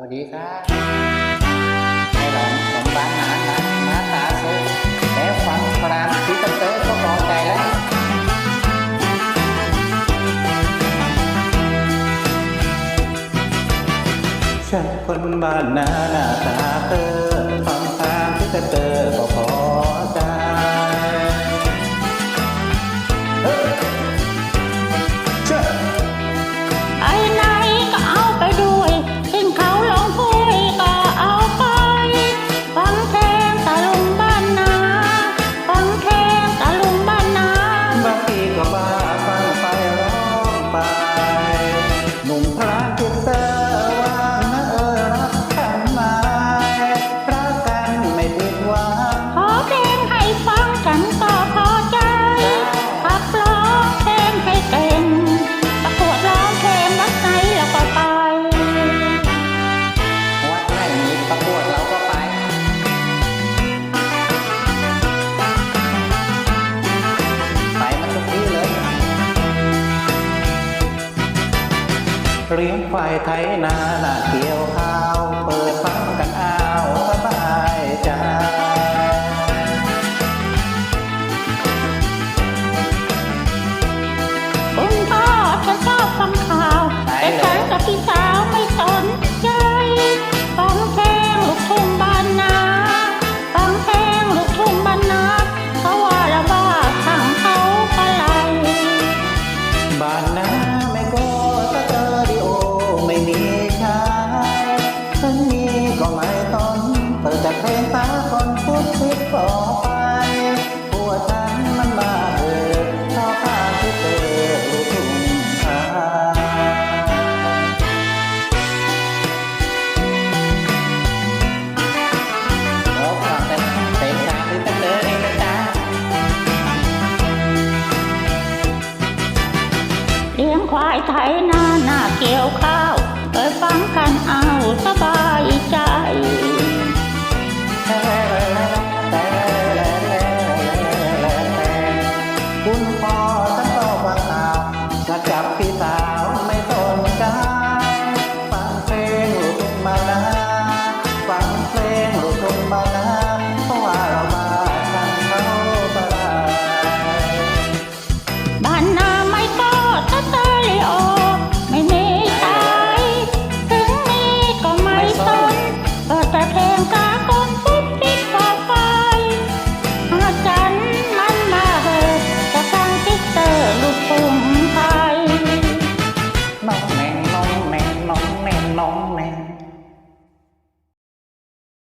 วัสดีครับให้หลอนผมบ้านหนาหนาหาตาสูแล้วฟังพรานที่ตะเตอก็พอใจแล้วฉันคนบ้านนาหน้าตาเต เลี้ยงควายไทยนาหน้าเกี่ยวข้าวากเพลงสากลพูดคิดต่อไปผัวฉันมันมาเออชอข้าที่เตอลูกทุ่งไทยขอฟังแต่เพลงชาติตะเตอเองนะจ๊ะเลี้ยงควายไถนาหน้าเกี่ยวข้าวเคยฟังกันเอ้ายใจ Corpo